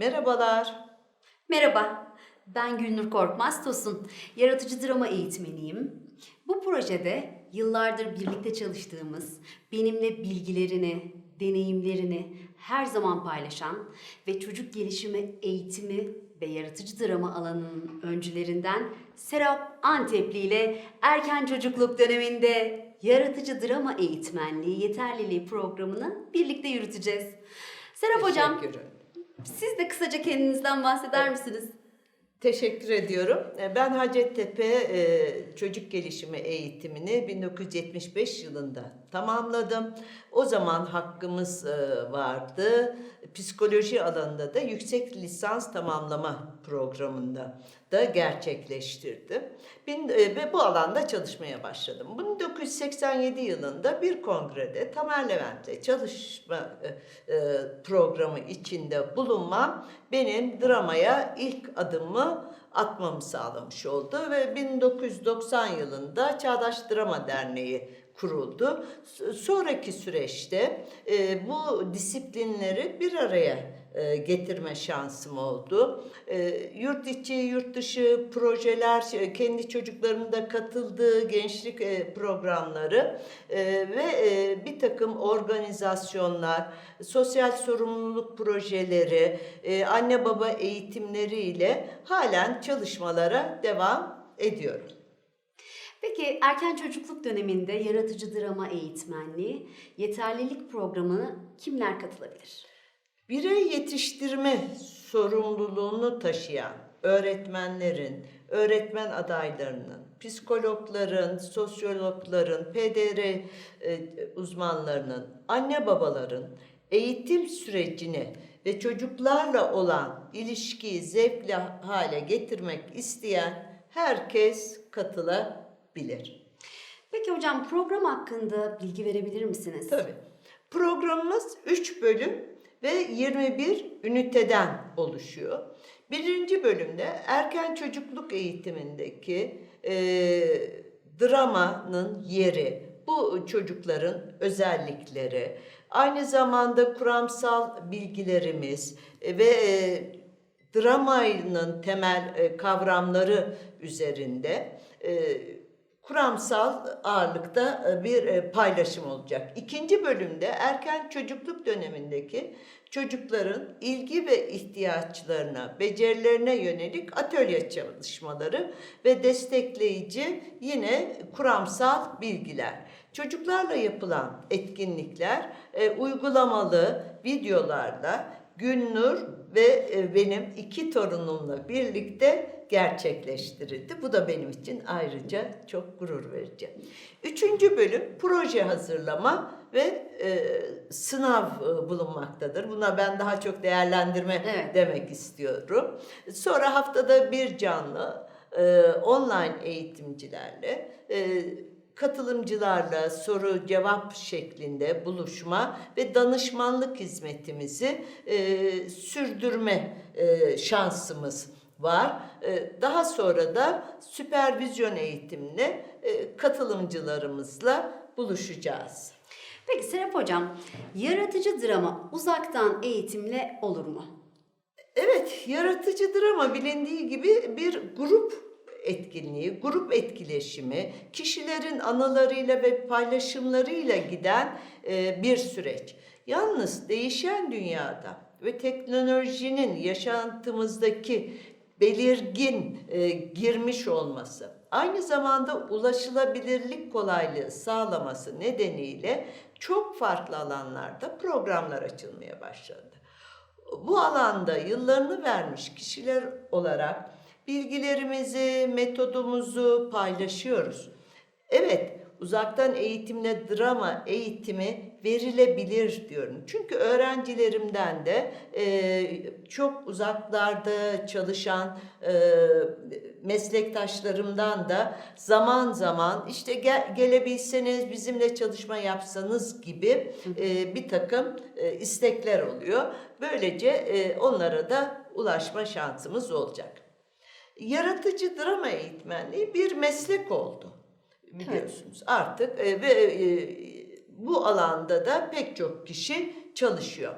Merhabalar. Merhaba, ben Gülnur Korkmaz Tosun. Yaratıcı drama eğitmeniyim. Bu projede yıllardır birlikte çalıştığımız, benimle bilgilerini, deneyimlerini her zaman paylaşan ve çocuk gelişimi eğitimi ve yaratıcı drama alanının öncülerinden Serap Antepli ile erken çocukluk döneminde yaratıcı drama eğitmenliği yeterliliği programını birlikte yürüteceğiz. Serap Hocam, Teşekkür, siz de kısaca kendinizden bahseder misiniz? teşekkür ediyorum. E, Ben Hacettepe e, Çocuk Gelişimi Eğitimini 1975 yılında tamamladım. O zaman hakkımız e, vardı. Psikoloji alanında da yüksek lisans tamamlama programında da gerçekleştirdim. Bin, e, ve bu alanda çalışmaya başladım. 1987 yılında bir kongrede Tamer Levent'le çalışma e, e, programı içinde bulunmam benim dramaya ilk adımı atmamı sağlamış oldu ve 1990 yılında Çağdaş Drama Derneği kuruldu. Sonraki süreçte e, bu disiplinleri bir araya e, getirme şansım oldu. E, yurt içi, yurt dışı projeler, e, kendi çocuklarımın da katıldığı gençlik programları ve bir takım organizasyonlar, sosyal sorumluluk projeleri, anne baba eğitimleriyle halen çalışmalara devam ediyorum. Peki erken çocukluk döneminde yaratıcı drama eğitmenliği, yeterlilik programına kimler katılabilir? Birey yetiştirme sorumluluğunu taşıyan öğretmenlerin, öğretmen adaylarının, psikologların, sosyologların, PDR e, uzmanlarının, anne babaların eğitim sürecini ve çocuklarla olan ilişkiyi zevkli hale getirmek isteyen herkes katılabilir. Peki hocam program hakkında bilgi verebilir misiniz? Tabii. Programımız 3 bölüm ve 21 üniteden oluşuyor. Birinci bölümde erken çocukluk eğitimindeki e, dramanın yeri, bu çocukların özellikleri, aynı zamanda kuramsal bilgilerimiz e, ve e, dramanın temel e, kavramları üzerinde e, kuramsal ağırlıkta e, bir e, paylaşım olacak. İkinci bölümde erken çocukluk dönemindeki çocukların ilgi ve ihtiyaçlarına, becerilerine yönelik atölye çalışmaları ve destekleyici yine kuramsal bilgiler. Çocuklarla yapılan etkinlikler e, uygulamalı videolarla Günnur ve e, benim iki torunumla birlikte gerçekleştirildi. Bu da benim için ayrıca çok gurur verici. Üçüncü bölüm proje hazırlama ve e, sınav e, bulunmaktadır. Buna ben daha çok değerlendirme Evet. demek istiyorum. Sonra haftada bir canlı e, online eğitimcilerle e, katılımcılarla soru cevap şeklinde buluşma ve danışmanlık hizmetimizi e, sürdürme e, şansımız var. E, daha sonra da süpervizyon eğitimle e, katılımcılarımızla buluşacağız. Peki Serap hocam, yaratıcı drama uzaktan eğitimle olur mu? Evet, yaratıcı drama bilindiği gibi bir grup etkinliği, grup etkileşimi, kişilerin anılarıyla ve paylaşımlarıyla giden e, bir süreç. Yalnız değişen dünyada ve teknolojinin yaşantımızdaki belirgin e, girmiş olması, aynı zamanda ulaşılabilirlik kolaylığı sağlaması nedeniyle çok farklı alanlarda programlar açılmaya başladı bu alanda yıllarını vermiş kişiler olarak bilgilerimizi, metodumuzu paylaşıyoruz. Evet, uzaktan eğitimle drama eğitimi verilebilir diyorum. Çünkü öğrencilerimden de e, çok uzaklarda çalışan e, meslektaşlarımdan da zaman zaman işte gel, gelebilseniz bizimle çalışma yapsanız gibi e, bir takım e, istekler oluyor. Böylece e, onlara da ulaşma şansımız olacak. Yaratıcı drama eğitmenliği bir meslek oldu biliyorsunuz artık e, ve e, bu alanda da pek çok kişi çalışıyor.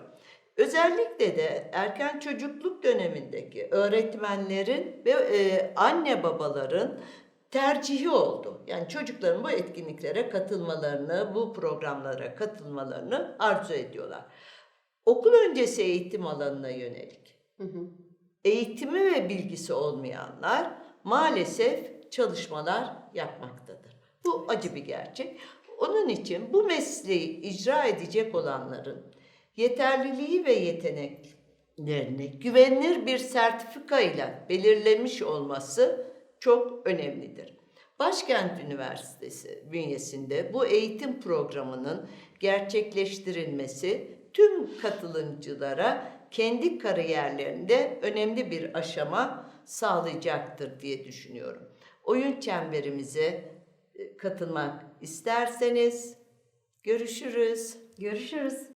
Özellikle de erken çocukluk dönemindeki öğretmenlerin ve e, anne babaların tercihi oldu. Yani çocukların bu etkinliklere katılmalarını, bu programlara katılmalarını arzu ediyorlar. Okul öncesi eğitim alanına yönelik Hı hı. Eğitimi ve bilgisi olmayanlar maalesef çalışmalar yapmaktadır. Bu acı bir gerçek. Onun için bu mesleği icra edecek olanların yeterliliği ve yeteneklerini güvenilir bir sertifika ile belirlemiş olması çok önemlidir. Başkent Üniversitesi bünyesinde bu eğitim programının gerçekleştirilmesi tüm katılımcılara kendi kariyerlerinde önemli bir aşama sağlayacaktır diye düşünüyorum. Oyun çemberimize e, katılmak isterseniz görüşürüz. Görüşürüz.